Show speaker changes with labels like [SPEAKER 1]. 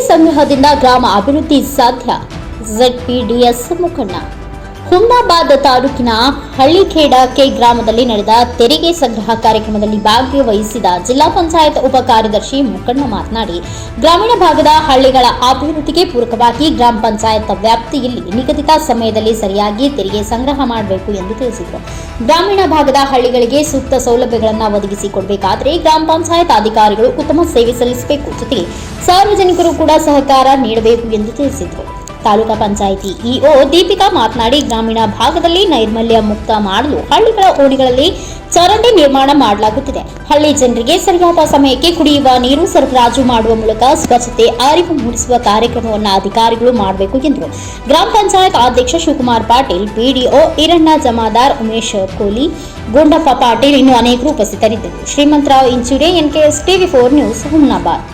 [SPEAKER 1] ಸಂಗ್ರಹದಿಂದ ಗ್ರಾಮ ಅಭಿವೃದ್ಧಿ ಸಾಧ್ಯ. ಝೆಡ್ಪಿಡಿಎಸ್ ಮುಖಂಡ ಹುಮ್ನಾಬಾದ್ ತಾಲೂಕಿನ ಹಳ್ಳಿಖೇಡ ಕೆ ಗ್ರಾಮದಲ್ಲಿ ನಡೆದ ತೆರಿಗೆ ಸಂಗ್ರಹ ಕಾರ್ಯಕ್ರಮದಲ್ಲಿ ಭಾಗವಹಿಸಿದ ಜಿಲ್ಲಾ ಪಂಚಾಯತ್ ಉಪ ಕಾರ್ಯದರ್ಶಿ ಮುಖಂಡ ಮಾತನಾಡಿ, ಗ್ರಾಮೀಣ ಭಾಗದ ಹಳ್ಳಿಗಳ ಅಭಿವೃದ್ಧಿಗೆ ಪೂರಕವಾಗಿ ಗ್ರಾಮ ಪಂಚಾಯತ್ ವ್ಯಾಪ್ತಿಯಲ್ಲಿ ನಿಗದಿತ ಸಮಯದಲ್ಲಿ ಸರಿಯಾಗಿ ತೆರಿಗೆ ಸಂಗ್ರಹ ಮಾಡಬೇಕು ಎಂದು ತಿಳಿಸಿದರು. ಗ್ರಾಮೀಣ ಭಾಗದ ಹಳ್ಳಿಗಳಿಗೆ ಸೂಕ್ತ ಸೌಲಭ್ಯಗಳನ್ನು ಒದಗಿಸಿಕೊಡಬೇಕಾದರೆ ಗ್ರಾಮ ಪಂಚಾಯತ್ ಅಧಿಕಾರಿಗಳು ಉತ್ತಮ ಸೇವೆ ಸಲ್ಲಿಸಬೇಕು. ಜೊತೆಗೆ ಸಾರ್ವಜನಿಕರು ಕೂಡ ಸಹಕಾರ ನೀಡಬೇಕು ಎಂದು ತಿಳಿಸಿದರು. ತಾಲೂಕಾ ಪಂಚಾಯಿತಿ ಇಒ ದೀಪಿಕಾ ಮಾತನಾಡಿ, ಗ್ರಾಮೀಣ ಭಾಗದಲ್ಲಿ ನೈರ್ಮಲ್ಯ ಮುಕ್ತ ಮಾಡಲು ಹಳ್ಳಿಗಳ ಓಣಿಗಳಲ್ಲಿ ಚರಂಡಿ ನಿರ್ಮಾಣ ಮಾಡಲಾಗುತ್ತಿದೆ. ಹಳ್ಳಿ ಜನರಿಗೆ ಸರಿಯಾದ ಸಮಯಕ್ಕೆ ಕುಡಿಯುವ ನೀರು ಸರಬರಾಜು ಮಾಡುವ ಮೂಲಕ ಸ್ವಚ್ಛತೆ, ಅರಿವು ಮೂಡಿಸುವ ಕಾರ್ಯಕ್ರಮವನ್ನು ಅಧಿಕಾರಿಗಳು ಮಾಡಬೇಕು ಎಂದರು. ಗ್ರಾಮ ಪಂಚಾಯತ್ ಅಧ್ಯಕ್ಷ ಶಿವಕುಮಾರ್ ಪಾಟೀಲ್ ಪಿಡಿಒ ಈರಣ್ಣ ಜಮಾದಾರ್, ಉಮೇಶ್ ಕೋಲಿ, ಗುಂಡಪ್ಪ ಪಾಟೀಲ್ ಇನ್ನು ಅನೇಕರು ಉಪಸ್ಥಿತರಿದ್ದರು. Shrimantrao Inchude, NKS TV four news, Humnabad.